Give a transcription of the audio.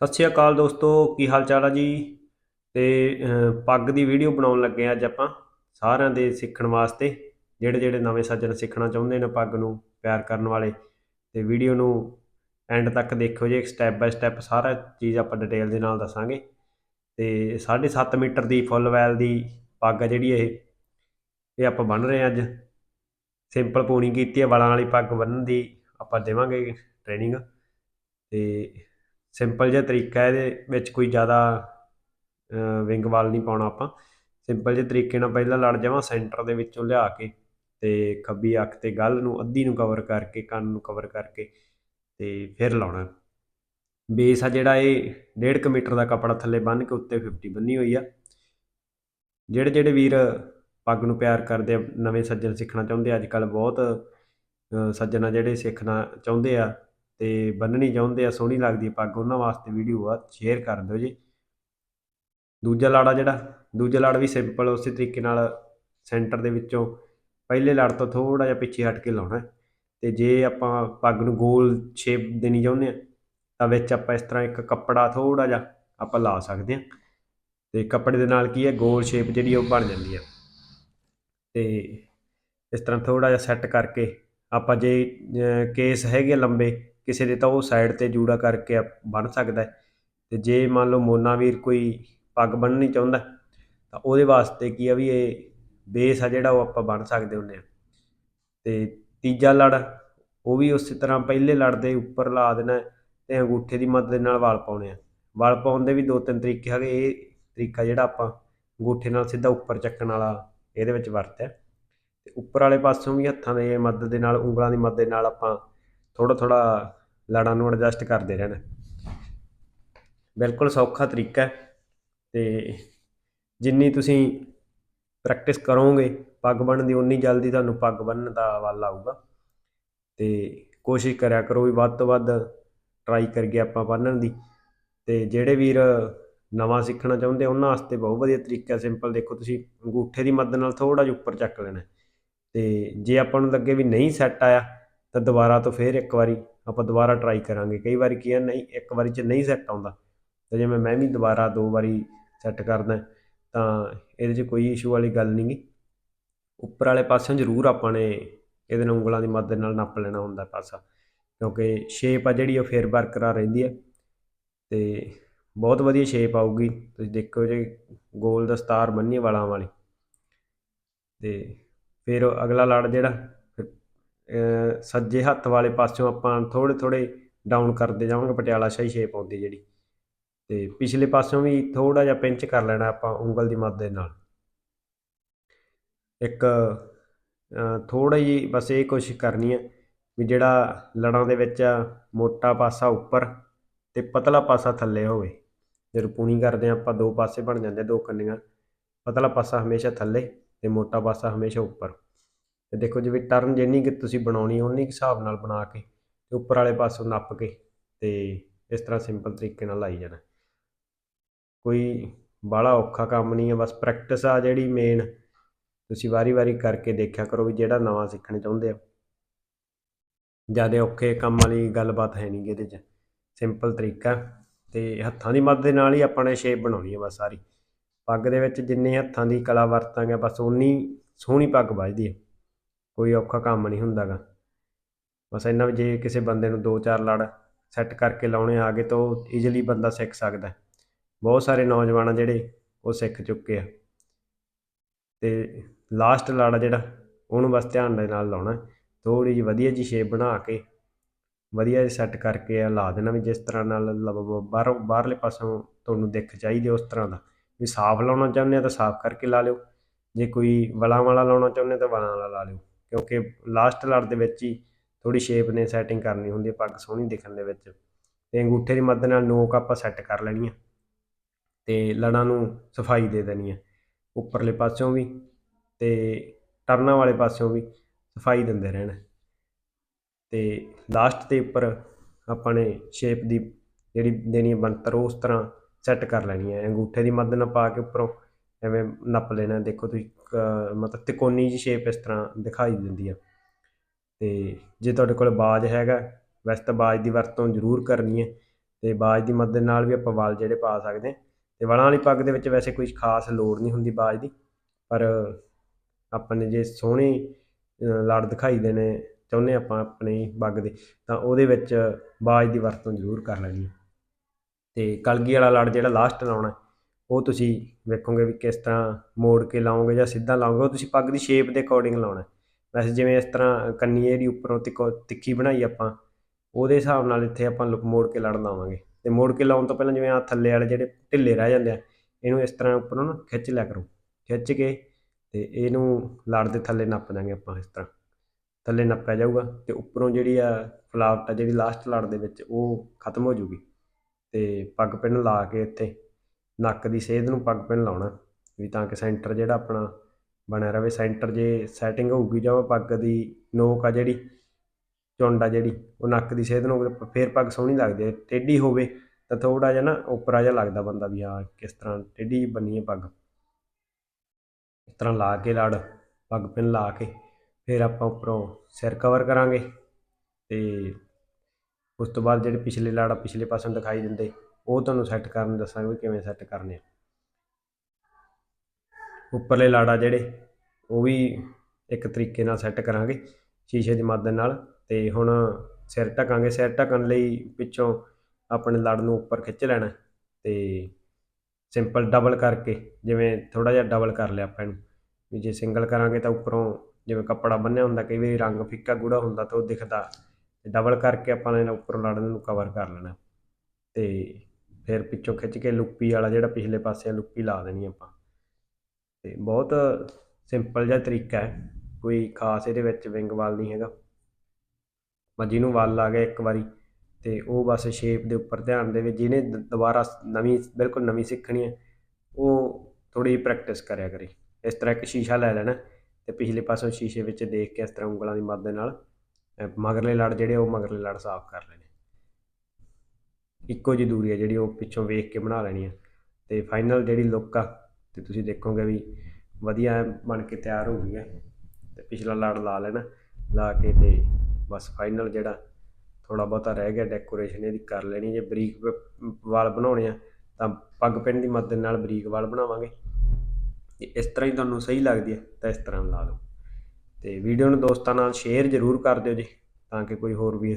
ਸਤਿ ਸ਼੍ਰੀ ਅਕਾਲ ਦੋਸਤੋ, ਕੀ ਹਾਲ ਚਾਲ ਆ ਜੀ? ਤੇ ਪੱਗ ਦੀ ਵੀਡੀਓ ਬਣਾਉਣ ਲੱਗੇ ਆ ਅੱਜ ਆਪਾਂ ਸਾਰਿਆਂ ਦੇ ਸਿੱਖਣ ਵਾਸਤੇ, ਜਿਹੜੇ ਜਿਹੜੇ ਨਵੇਂ ਸੱਜਣ ਸਿੱਖਣਾ ਚਾਹੁੰਦੇ ਨੇ ਪੱਗ ਨੂੰ ਪਿਆਰ ਕਰਨ ਵਾਲੇ। ਤੇ ਵੀਡੀਓ ਨੂੰ ਐਂਡ ਤੱਕ ਦੇਖਿਓ ਜੇ ਸਟੈਪ ਬਾਏ ਸਟੈਪ ਸਾਰਾ ਚੀਜ਼ ਆਪਾਂ ਡਿਟੇਲ ਦੇ ਨਾਲ ਦੱਸਾਂਗੇ। ਤੇ 7.5 ਮੀਟਰ ਦੀ ਫੁੱਲ ਵੈਲ ਦੀ ਪੱਗ ਆ ਜਿਹੜੀ ਇਹ ਇਹ ਆਪਾਂ ਬੰਨ ਰਹੇ ਆ ਅੱਜ। ਸਿੰਪਲ ਪੂਣੀ ਕੀਤੀ ਹੈ ਵਾਲਾਂ ਵਾਲੀ ਪੱਗ ਬੰਨਣ ਦੀ ਆਪਾਂ ਦੇਵਾਂਗੇ ਟ੍ਰੇਨਿੰਗ ਤੇ ਸਿੰਪਲ ਜਿਹਾ ਤਰੀਕਾ ਇਹਦੇ ਵਿੱਚ ਕੋਈ ਜ਼ਿਆਦਾ ਵਿੰਗ ਵਾਲ ਨਹੀਂ ਪਾਉਣਾ ਆਪਾਂ। ਸਿੰਪਲ ਜਿਹੇ ਤਰੀਕੇ ਨਾਲ ਪਹਿਲਾਂ ਲੜ ਜਾਵਾਂ ਸੈਂਟਰ ਦੇ ਵਿੱਚੋਂ ਲਿਆ ਕੇ ਤੇ ਖੱਬੀ ਅੱਖ ਤੇ ਗੱਲ ਨੂੰ ਅੱਧੀ ਨੂੰ ਕਵਰ ਕਰਕੇ ਕੰਨ ਨੂੰ ਕਵਰ ਕਰਕੇ ਤੇ ਫਿਰ ਲਾਉਣਾ। ਬੇਸ ਆ ਜਿਹੜਾ ਇਹ 1.5 ਮੀਟਰ ਦਾ ਕਪੜਾ ਥੱਲੇ ਬੰਨ ਕੇ ਉੱਤੇ 50 ਬੰਨੀ ਹੋਈ ਆ। ਜਿਹੜੇ ਜਿਹੜੇ ਵੀਰ ਪੱਗ ਨੂੰ ਪਿਆਰ ਕਰਦੇ ਆ ਨਵੇਂ ਸੱਜਣ ਸਿੱਖਣਾ ਚਾਹੁੰਦੇ ਅੱਜ ਕੱਲ ਬਹੁਤ ਅ, ਸੱਜਣ ਆ ਜਿਹੜੇ ਸਿੱਖਣਾ ਚਾਹੁੰਦੇ ਆ ਤੇ ਬੰਨਣੀ ਚਾਹੁੰਦੇ ਆ, ਸੋਹਣੀ ਲੱਗਦੀ ਹੈ ਪੱਗ ਉਹਨਾਂ ਵਾਸਤੇ ਵੀਡੀਓ ਆ ਸ਼ੇਅਰ ਕਰ ਦਿਓ ਜੀ। ਦੂਜਾ ਲਾੜਾ ਜਿਹੜਾ, ਦੂਜਾ ਲਾੜ ਵੀ ਸਿੰਪਲ ਉਸੇ ਤਰੀਕੇ ਨਾਲ ਸੈਂਟਰ ਦੇ ਵਿੱਚੋਂ ਪਹਿਲੇ ਲੜ ਤੋਂ ਥੋੜਾ ਜਿਹਾ ਪਿੱਛੇ ਹਟ ਕੇ ਲਾਉਣਾ। ਹੈ। ਤੇ ਜੇ ਆਪਾਂ ਪੱਗ ਨੂੰ ਗੋਲ ਸ਼ੇਪ ਦੇਣੀ ਚਾਹੁੰਦੇ ਆ, ਤਾਂ ਵਿੱਚ ਆਪਾਂ ਇਸ ਤਰ੍ਹਾਂ ਇੱਕ ਕੱਪੜਾ ਥੋੜਾ ਜਿਹਾ ਆਪਾਂ ਲਾ ਸਕਦੇ ਆ। ਤੇ ਕੱਪੜੇ ਦੇ ਨਾਲ ਕੀ ਹੈ ਗੋਲ ਸ਼ੇਪ ਜਿਹੜੀ ਉਹ ਬਣ ਜਾਂਦੀ ਆ। ਤੇ ਇਸ ਤਰ੍ਹਾਂ ਥੋੜਾ ਜਿਹਾ ਸੈੱਟ ਕਰਕੇ ਆਪਾਂ ਜੇ ਕੇਸ ਹੈਗੇ ਲੰਬੇ ਕਿਸੇ ਦੇ ਤਾਂ ਉਹ ਸਾਈਡ ਤੇ ਜੂੜਾ ਕਰਕੇ ਆ- ਬੰਨ ਸਕਦਾ ਹੈ। ਤੇ ਜੇ ਮੰਨ ਲਓ ਮੋਨਾ ਵੀਰ ਕੋਈ ਪੱਗ ਬੰਨਣੀ ਚਾਹੁੰਦਾ, ਤਾਂ ਉਹਦੇ ਵਾਸਤੇ ਕੀ ਆ ਵੀ ਇਹ ਬੇਸ ਆ ਜਿਹੜਾ ਉਹ ਆਪਾਂ ਬੰਨ ਸਕਦੇ ਹੁੰਦੇ ਆ। ਤੇ ਤੀਜਾ ਲੜ, ਉਹ ਵੀ ਉਸੇ ਤਰ੍ਹਾਂ ਪਹਿਲੇ ਲੜ ਦੇ ਉੱਪਰ ਲਾ ਦੇਣਾ ਹੈ ਤੇ ਅੰਗੂਠੇ ਦੀ ਮਦਦ ਨਾਲ ਵਾਲ ਪਾਉਣੇ ਆ। ਵਾਲ ਪਾਉਣ ਦੇ ਵੀ ਦੋ ਤਿੰਨ ਤਰੀਕੇ ਹੈਗੇ, ਇਹ ਤਰੀਕਾ ਜਿਹੜਾ ਆਪਾਂ ਅੰਗੂਠੇ ਨਾਲ ਸਿੱਧਾ ਉੱਪਰ ਚੱਕਣ ਵਾਲਾ ਇਹਦੇ ਵਿੱਚ ਵਰਤਿਆ। ਤੇ ਉੱਪਰ ਵਾਲੇ ਪਾਸੋਂ ਵੀ ਹੱਥਾਂ ਦੇ ਮਦਦ ਦੇ ਨਾਲ, ਉਂਗਲਾਂ ਦੀ ਮਦਦ ਦੇ ਨਾਲ ਆਪਾਂ ਥੋੜਾ ਥੋੜਾ ਲੜਾਂ ਨੂੰ ਐਡਜਸਟ ਕਰਦੇ ਰਹਿਣਾ। ਬਿਲਕੁਲ ਸੌਖਾ ਤਰੀਕਾ ਹੈ ਤੇ ਜਿੰਨੀ ਤੁਸੀਂ ਪ੍ਰੈਕਟਿਸ ਕਰੋਗੇ, ਪੱਗ ਬੰਨ੍ਹਣ ਦੀ ਉਨੀ ਜਲਦੀ ਤੁਹਾਨੂੰ ਪੱਗ ਬੰਨ੍ਹਣ ਦਾ ਵੱਲ ਆਊਗਾ। ਤੇ ਕੋਸ਼ਿਸ਼ ਕਰਿਆ ਕਰੋ ਵੀ ਵੱਧ ਤੋਂ ਵੱਧ ਟਰਾਈ ਕਰਕੇ ਆਪਾਂ ਬੰਨ੍ਹਣ ਦੀ। ਤੇ ਜਿਹੜੇ ਵੀਰ ਨਵਾਂ ਸਿੱਖਣਾ ਚਾਹੁੰਦੇ ਉਹਨਾਂ ਵਾਸਤੇ ਬਹੁਤ ਵਧੀਆ ਤਰੀਕਾ ਸਿੰਪਲ ਦੇਖੋ ਤੁਸੀਂ ਅੰਗੂਠੇ ਦੀ ਮਦਦ ਨਾਲ ਥੋੜਾ ਜਿਹਾ ਉੱਪਰ ਚੱਕ ਲੈਣਾ। ਹੈ। ਤੇ ਜੇ ਆਪਾਂ ਨੂੰ ਲੱਗੇ ਵੀ ਨਹੀਂ ਸੈੱਟ ਆਇਆ ਤਾਂ ਦੁਬਾਰਾ ਤੋਂ ਫੇਰ ਇੱਕ ਵਾਰੀ ਆਪਾਂ ਦੁਬਾਰਾ ਟਰਾਈ ਕਰਾਂਗੇ। ਕਈ ਵਾਰੀ ਕੀ ਹੈ ਨਹੀਂ, ਇੱਕ ਵਾਰੀ 'ਚ ਨਹੀਂ ਸੈੱਟ ਆਉਂਦਾ। ਤੇ ਜਿਵੇਂ ਮੈਂ ਵੀ ਦੁਬਾਰਾ ਦੋ ਵਾਰੀ ਸੈੱਟ ਕਰਦਾ, ਤਾਂ ਇਹਦੇ 'ਚ ਕੋਈ ਇਸ਼ੂ ਵਾਲੀ ਗੱਲ ਨਹੀਂ ਗੀ ਉੱਪਰ ਵਾਲੇ ਪਾਸਿਓਂ ਜ਼ਰੂਰ ਆਪਾਂ ਨੇ ਇਹਦੇ ਨਾਲ ਉਂਗਲਾਂ ਦੀ ਮਦਦ ਨਾਲ ਨੱਪ ਲੈਣਾ ਹੁੰਦਾ ਪਾਸਾ। ਕਿਉਂਕਿ ਸ਼ੇਪ ਆ ਜਿਹੜੀ ਉਹ ਫੇਰ ਬਰਕਰਾਰ ਰਹਿੰਦੀ ਹੈ ਤੇ ਬਹੁਤ ਵਧੀਆ ਸ਼ੇਪ ਆਊਗੀ। ਤੁਸੀਂ ਦੇਖੋ ਜੇ ਗੋਲ ਦਸਤਾਰ ਬੰਨੀ ਵਾਲਾਂ ਵਾਲੀ। ਤੇ ਫਿਰ ਅਗਲਾ ਲੜ ਜਿਹੜਾ ਸੱਜੇ ਹੱਥ ਵਾਲੇ ਪਾਸਿਓਂ ਆਪਾਂ ਥੋੜੇ ਥੋੜੇ ਡਾਊਨ ਕਰਦੇ ਜਾਵਾਂਗੇ, ਪਟਿਆਲਾ ਸ਼ਾਹੀ ਸ਼ੇਪ ਆਉਂਦੀ ਜਿਹੜੀ। ਤੇ ਪਿਛਲੇ ਪਾਸਿਓਂ ਵੀ ਥੋੜਾ ਜਿਹਾ ਪਿੰਚ ਕਰ ਲੈਣਾ ਆਪਾਂ ਉਂਗਲ ਦੀ ਮਦਦ ਦੇ ਨਾਲ। ਇੱਕ ਥੋੜਾ ਜਿਹੀ ਬਸ ਇਹ ਕੋਸ਼ਿਸ਼ ਕਰਨੀ ਹੈ ਵੀ ਜਿਹੜਾ ਲੜਾਂ ਦੇ ਵਿੱਚ ਮੋਟਾ ਪਾਸਾ ਉੱਪਰ ਤੇ ਪਤਲਾ ਪਾਸਾ ਥੱਲੇ ਹੋਵੇ। ਜਦੋਂ ਪੂਣੀ ਕਰਦੇ ਹਾਂ, ਆਪਾਂ ਦੋ ਪਾਸੇ ਬਣ ਜਾਂਦੇ, ਦੋ ਕੰਨੀਆਂ। ਪਤਲਾ ਪਾਸਾ ਹਮੇਸ਼ਾ ਥੱਲੇ ਤੇ ਮੋਟਾ ਪਾਸਾ ਹਮੇਸ਼ਾ ਉੱਪਰ। ਤੇ ਦੇਖੋ ਜਿਵੇਂ ਟਰਨ ਜਿੰਨੀ ਕਿ ਤੁਸੀਂ ਬਣਾਉਣੀ ਉਨੀ ਕੁ ਹਿਸਾਬ ਨਾਲ ਬਣਾ ਕੇ ਤੇ ਉੱਪਰ ਵਾਲੇ ਪਾਸੋਂ ਨੱਪ ਕੇ ਤੇ ਇਸ ਤਰ੍ਹਾਂ ਸਿੰਪਲ ਤਰੀਕੇ ਨਾਲ ਲਾਈ ਜਾਣਾ। ਕੋਈ ਬਾਹਲਾ ਔਖਾ ਕੰਮ ਨਹੀਂ ਹੈ ਬਸ ਪ੍ਰੈਕਟਿਸ ਆ ਜਿਹੜੀ ਮੇਨ ਤੁਸੀਂ ਵਾਰੀ-ਵਾਰੀ ਕਰਕੇ ਦੇਖਿਆ ਕਰੋ ਵੀ ਜਿਹੜਾ ਨਵਾਂ ਸਿੱਖਣਾ ਚਾਹੁੰਦੇ ਆ। ਜ਼ਿਆਦਾ ਔਖੇ ਕੰਮ ਵਾਲੀ ਗੱਲਬਾਤ ਹੈ ਨਹੀਂ ਇਹਦੇ 'ਚ। ਸਿੰਪਲ ਤਰੀਕਾ ਤੇ ਹੱਥਾਂ ਦੀ ਮਦਦ ਦੇ ਨਾਲ ਹੀ ਆਪਾਂ ਨੇ ਸ਼ੇਪ ਬਣਾਉਣੀ ਹੈ ਬਸ ਸਾਰੀ। ਪੱਗ ਦੇ ਵਿੱਚ ਜਿੰਨੇ ਹੱਥਾਂ ਦੀ ਕਲਾ ਵਰਤਾਂਗੇ, ਬਸ ਉਨੀ ਸੋਹਣੀ ਪੱਗ ਵੱਜਦੀ ਹੈ ਕੋਈ ਔਖਾ ਕੰਮ ਨਹੀਂ ਹੁੰਦਾਗਾ। ਬਸ ਇੰਨਾ ਵੀ ਜੇ ਕਿਸੇ ਬੰਦੇ ਨੂੰ ਦੋ ਚਾਰ ਲੜ ਸੈੱਟ ਕਰਕੇ ਲਾਉਣੇ ਆ ਗਏ ਤਾਂ ਉਹ ਈਜ਼ੀਲੀ ਬੰਦਾ ਸਿੱਖ ਸਕਦਾ। ਬਹੁਤ ਸਾਰੇ ਨੌਜਵਾਨ ਆ ਜਿਹੜੇ ਉਹ ਸਿੱਖ ਚੁੱਕੇ ਆ। ਤੇ ਲਾਸਟ ਲੜ ਆ ਜਿਹੜਾ, ਉਹਨੂੰ ਬਸ ਧਿਆਨ ਦੇ ਨਾਲ ਲਾਉਣਾ। ਥੋੜੀ ਜਿਹੀ ਵਧੀਆ ਜੀ ਸ਼ੇਪ ਬਣਾ ਕੇ, ਵਧੀਆ ਜਿਹਾ ਸੈੱਟ ਕਰਕੇ ਆ, ਲਾ ਦੇਣਾ ਵੀ ਜਿਸ ਤਰ੍ਹਾਂ ਨਾਲ ਲ- ਬਾਹਰੋਂ, ਬਾਹਰਲੇ ਪਾਸੋਂ ਤੁਹਾਨੂੰ ਦਿੱਖ ਚਾਹੀਦੀ ਉਸ ਤਰ੍ਹਾਂ ਦਾ। ਵੀ ਸਾਫ਼ ਲਾਉਣਾ ਚਾਹੁੰਦੇ ਆ ਤਾਂ ਸਾਫ਼ ਕਰਕੇ ਲਾ ਲਿਓ। ਜੇ ਕੋਈ ਵਲਾਂ ਵਾਲਾ ਲਾਉਣਾ ਚਾਹੁੰਦੇ ਤਾਂ ਵਲਾਂ ਵਾਲਾ ਲਾ ਲਿਓ। ਕਿਉਂਕਿ ਲਾਸਟ ਲੜ ਦੇ ਵਿੱਚ ਹੀ ਥੋੜੀ ਸ਼ੇਪ ਨੇ ਸੈਟਿੰਗ ਕਰਨੀ ਹੁੰਦੀ ਹੈ ਪੱਗ ਸੋਹਣੀ ਦਿਖਣ ਦੇ ਵਿੱਚ। ਤੇ ਅੰਗੂਠੇ ਦੀ ਮਦਦ ਨਾਲ ਨੋਕ ਆਪਾਂ ਸੈੱਟ ਕਰ ਲੈਣੀ ਹੈ ਤੇ ਲੜਾਂ ਨੂੰ ਸਫ਼ਾਈ ਦੇ ਦੇਣੀ ਹੈ ਉੱਪਰਲੇ ਪਾਸਿਓਂ ਵੀ ਤੇ ਟਰਨਾਂ ਵਾਲੇ ਪਾਸਿਓਂ ਵੀ ਸਫ਼ਾਈ ਦਿੰਦੇ ਰਹਿਣਾ। ਤੇ ਲਾਸਟ ਦੇ ਉੱਪਰ ਆਪਾਂ ਨੇ ਸ਼ੇਪ ਦੀ ਜਿਹੜੀ ਦੇਣੀ ਬਣਤਰ ਉਹ ਉਸ ਤਰ੍ਹਾਂ ਸੈੱਟ ਕਰ ਲੈਣੀ ਹੈ ਅੰਗੂਠੇ ਦੀ ਮਦਦ ਨਾਲ ਪਾ ਕੇ ਉੱਪਰੋਂ ਐਵੇਂ ਨੱਪ ਲੈਣਾ, ਦੇਖੋ ਤੁਸੀਂ, ਅਹ, ਮਤਲਬ ਤਿਕੋਣੀ ਜੀ ਸ਼ੇਪ ਇਸ ਤਰ੍ਹਾਂ ਦਿਖਾਈ ਦਿੰਦੀ ਆ। ਤੇ ਜੇ ਤੁਹਾਡੇ ਕੋਲ ਬਾਜ ਹੈਗਾ, ਵੈਸੇ ਤਾਂ ਬਾਜ ਦੀ ਵਰਤੋਂ ਜ਼ਰੂਰ ਕਰਨੀ ਹੈ ਤੇ ਬਾਜ ਦੀ ਮਦਦ ਨਾਲ ਵੀ ਆਪਾਂ ਵਾਲ ਜਿਹੜੇ ਪਾ ਸਕਦੇ ਹਾਂ ਤੇ ਵਾਲਾਂ ਵਾਲੀ ਪੱਗ ਦੇ ਵਿੱਚ ਵੈਸੇ ਕੋਈ ਖਾਸ ਲੋੜ ਨਹੀਂ ਹੁੰਦੀ ਬਾਜ ਦੀ, ਪਰ ਆਪਾਂ ਨੇ ਜੇ ਸੋਹਣੇ ਲੜ ਦਿਖਾਈ ਦੇਣੇ ਚਾਹੁੰਦੇ ਆਪਾਂ ਆਪਣੀ ਪੱਗ ਦੇ, ਤਾਂ ਉਹਦੇ ਵਿੱਚ ਬਾਜ ਦੀ ਵਰਤੋਂ ਜ਼ਰੂਰ ਕਰ ਲੈਣੀ ਹੈ ਤੇ ਕਲਗੀ ਵਾਲਾ ਲੜ ਜਿਹੜਾ ਲਾਸਟ ਲਾਉਣਾ ਉਹ ਤੁਸੀਂ ਵੇਖੋਗੇ ਵੀ ਕਿਸ ਤਰ੍ਹਾਂ ਮੋੜ ਕੇ ਲਾਓਗੇ ਜਾਂ ਸਿੱਧਾ ਲਾਓਗੇ, ਉਹ ਤੁਸੀਂ ਪੱਗ ਦੀ ਸ਼ੇਪ ਦੇ ਅਕੋਰਡਿੰਗ ਲਾਉਣਾ। ਵੈਸੇ ਜਿਵੇਂ ਇਸ ਤਰ੍ਹਾਂ ਕੰਨੀ ਜਿਹੜੀ ਉੱਪਰੋਂ ਤਿੱਕੋ, ਤਿੱਖੀ ਬਣਾਈ ਆਪਾਂ, ਉਹਦੇ ਹਿਸਾਬ ਨਾਲ ਇੱਥੇ ਆਪਾਂ ਲੁਕ ਮੋੜ ਕੇ ਲੜ ਲਾਵਾਂਗੇ। ਤੇ ਮੋੜ ਕੇ ਲਾਉਣ ਤੋਂ ਪਹਿਲਾਂ ਜਿਵੇਂ ਆ ਥੱਲੇ ਵਾਲੇ ਜਿਹੜੇ ਢਿੱਲੇ ਰਹਿ ਜਾਂਦੇ ਆ, ਇਹਨੂੰ ਇਸ ਤਰ੍ਹਾਂ ਉੱਪਰੋਂ ਨਾ ਖਿੱਚ ਲਿਆ ਕਰੋ। ਖਿੱਚ ਕੇ ਤੇ ਇਹਨੂੰ ਲੜ ਦੇ ਥੱਲੇ ਨੱਪ ਦਾਂਗੇ ਆਪਾਂ ਇਸ ਤਰ੍ਹਾਂ। ਥੱਲੇ ਨੱਪਿਆ ਜਾਊਗਾ ਤੇ ਉੱਪਰੋਂ ਜਿਹੜੀ ਆ ਫਲਾਵਟ ਆ ਜਿਹੜੀ ਲਾਸਟ ਲੜ ਦੇ ਵਿੱਚ, ਉਹ ਖਤਮ ਹੋ ਜੂਗੀ ਤੇ ਪੱਗ ਪਿੰਨ ਲਾ ਕੇ ਇੱਥੇ ਨੱਕ ਦੀ ਸੇਧ ਨੂੰ ਪੱਗ ਪਿੰਨ ਲਾਉਣਾ ਵੀ ਤਾਂ ਕਿ ਸੈਂਟਰ ਜਿਹੜਾ ਆਪਣਾ ਬਣਿਆ ਰਵੇ ਸੈਂਟਰ ਜੇ ਸੈਟਿੰਗ ਹੋਊਗੀ ਜਾਂ ਪੱਗ ਦੀ ਨੋਕ ਆ ਜਿਹੜੀ ਚੁੰਡ ਆ ਜਿਹੜੀ ਉਹ ਨੱਕ ਦੀ ਸੇਧ ਨੂੰ ਹੋਵੇ, ਫੇਰ ਪੱਗ ਸੋਹਣੀ ਲੱਗਦੀ ਹੈ ਟੇਢੀ ਹੋਵੇ ਤਾਂ ਥੋੜਾ ਜਿਹਾ ਨਾ ਉੱਪਰਾ ਜਿਹਾ ਲੱਗਦਾ ਬੰਦਾ ਵੀ ਹਾਂ ਕਿਸ ਤਰ੍ਹਾਂ ਟੇਢੀ ਬੰਨੀ ਹੈ ਪੱਗ। ਇਸ ਤਰ੍ਹਾਂ ਲਾ ਕੇ ਲੜ ਪੱਗ ਪਿੰਨ ਲਾ ਕੇ ਫਿਰ ਆਪਾਂ ਉੱਪਰੋਂ ਸਿਰ ਕਵਰ ਕਰਾਂਗੇ ਤੇ ਉਸ ਤੋਂ ਬਾਅਦ ਜਿਹੜੇ ਪਿਛਲੇ ਲੜ ਆ ਪਿਛਲੇ ਪਾਸੇ ਦਿਖਾਈ ਦਿੰਦੇ ਉਹ ਤੁਹਾਨੂੰ ਸੈੱਟ ਕਰਨ ਦੱਸਾਂਗੇ ਵੀ ਕਿਵੇਂ ਸੈੱਟ ਕਰਨੇ ਆ। ਉੱਪਰਲੇ ਲਾੜਾ ਜਿਹੜੇ, ਉਹ ਵੀ ਇੱਕ ਤਰੀਕੇ ਨਾਲ ਸੈੱਟ ਕਰਾਂਗੇ ਸ਼ੀਸ਼ੇ ਦੀ ਮਦਦ ਨਾਲ ਤੇ ਹੁਣ ਸਿਰ ਢਕਾਂਗੇ। ਸਿਰ ਢਕਣ ਲਈ ਪਿੱਛੋਂ ਆਪਣੇ ਲੜ ਨੂੰ ਉੱਪਰ ਖਿੱਚ ਲੈਣਾ ਤੇ ਸਿੰਪਲ ਡਬਲ ਕਰਕੇ, ਜਿਵੇਂ ਥੋੜਾ ਜਿਹਾ ਡਬਲ ਕਰ ਲਿਆ ਆਪਾਂ ਇਹਨੂੰ, ਵੀ ਜੇ ਸਿੰਗਲ ਕਰਾਂਗੇ ਤਾਂ ਉੱਪਰੋਂ ਜਿਵੇਂ ਕੱਪੜਾ ਬੰਨਿਆ ਹੁੰਦਾ, ਕਈ ਵਾਰੀ ਰੰਗ ਫਿੱਕਾ ਗੂੜਾ ਹੁੰਦਾ ਤਾਂ ਉਹ ਦਿਖਦਾ। ਤੇ ਡਬਲ ਕਰਕੇ ਆਪਾਂ ਨੇ ਉੱਪਰੋਂ ਲੜ ਨੂੰ ਕਵਰ ਕਰ ਲੈਣਾ ਤੇ ਫਿਰ ਪਿੱਛੋਂ ਖਿੱਚ ਕੇ ਲੁੱਪੀ ਵਾਲਾ ਜਿਹੜਾ ਪਿਛਲੇ ਪਾਸੇ ਆ, ਲੁੱਪੀ ਲਾ ਦੇਣੀ ਆਪਾਂ। ਤੇ ਬਹੁਤ ਸਿੰਪਲ ਜਿਹਾ ਤਰੀਕਾ ਹੈ, ਕੋਈ ਖਾਸ ਇਹਦੇ ਵਿੱਚ ਵਿੰਗ ਵਾਲ ਨਹੀਂ ਹੈਗਾ। ਬਸ ਜਿਹਨੂੰ ਵਾਲ ਆ ਗਿਆ ਇੱਕ ਵਾਰੀ, ਤੇ ਉਹ ਬਸ ਸ਼ੇਪ ਦੇ ਉੱਪਰ ਧਿਆਨ ਦੇਵੇ, ਜਿਹਨੇ ਦੁਬਾਰਾ ਨਵੀਂ, ਬਿਲਕੁਲ ਨਵੀਂ ਸਿੱਖਣੀ ਹੈ, ਉਹ ਥੋੜੀ ਪ੍ਰੈਕਟਿਸ ਕਰਿਆ ਕਰੇ। ਇਸ ਤਰ੍ਹਾਂ ਇੱਕ ਸ਼ੀਸ਼ਾ ਲੈ ਲੈਣਾ, ਤੇ ਪਿਛਲੇ ਪਾਸੋਂ ਸ਼ੀਸ਼ੇ ਵਿੱਚ ਦੇਖ ਕੇ ਇਸ ਤਰ੍ਹਾਂ ਉਂਗਲਾਂ ਦੀ ਮਦਦ ਨਾਲ ਮਗਰਲੇ ਲੜ ਜਿਹੜੇ ਉਹ ਮਗਰਲੇ ਲੜ ਸਾਫ਼ ਕਰ ਲੈਣੇ। ਇੱਕੋ ਜਿਹੀ ਦੂਰੀ ਹੈ ਜਿਹੜੀ ਉਹ ਪਿੱਛੋਂ ਵੇਖ ਕੇ ਬਣਾ ਲੈਣੀ ਹੈ ਤੇ ਫਾਈਨਲ ਜਿਹੜੀ ਲੁੱਕ ਆ, ਤੇ ਤੁਸੀਂ ਦੇਖੋਗੇ ਵੀ ਵਧੀਆ ਬਣ ਕੇ ਤਿਆਰ ਹੋ ਗਈ ਹੈ ਤੇ ਪਿਛਲਾ ਲੜ ਲਾ ਲੈਣਾ, ਲਾ ਕੇ ਤੇ ਬਸ ਫਾਈਨਲ ਜਿਹੜਾ ਥੋੜਾ ਬਹੁਤਾ ਰਹਿ ਗਿਆ ਡੈਕੋਰੇਸ਼ਨ ਇਹਦੀ ਕਰ ਲੈਣੀ। ਜੇ ਬਰੀਕ ਵਾਲ ਬਣਾਉਣੇ ਆ, ਤਾਂ ਪੱਗ ਪਿੰਨ ਦੀ ਮਦਦ ਨਾਲ ਬਰੀਕ ਵਾਲ ਬਣਾਵਾਂਗੇ। ਜੇ ਇਸ ਤਰ੍ਹਾਂ ਹੀ ਤੁਹਾਨੂੰ ਸਹੀ ਲੱਗਦੀ ਹੈ ਤਾਂ ਇਸ ਤਰ੍ਹਾਂ ਲਾ ਲਓ। ਤੇ ਵੀਡੀਓ ਨੂੰ ਦੋਸਤਾਂ ਨਾਲ ਸ਼ੇਅਰ ਜ਼ਰੂਰ ਕਰ ਦਿਓ ਜੀ, ਤਾਂ ਕਿ ਕੋਈ ਹੋਰ ਵੀ ਇਸ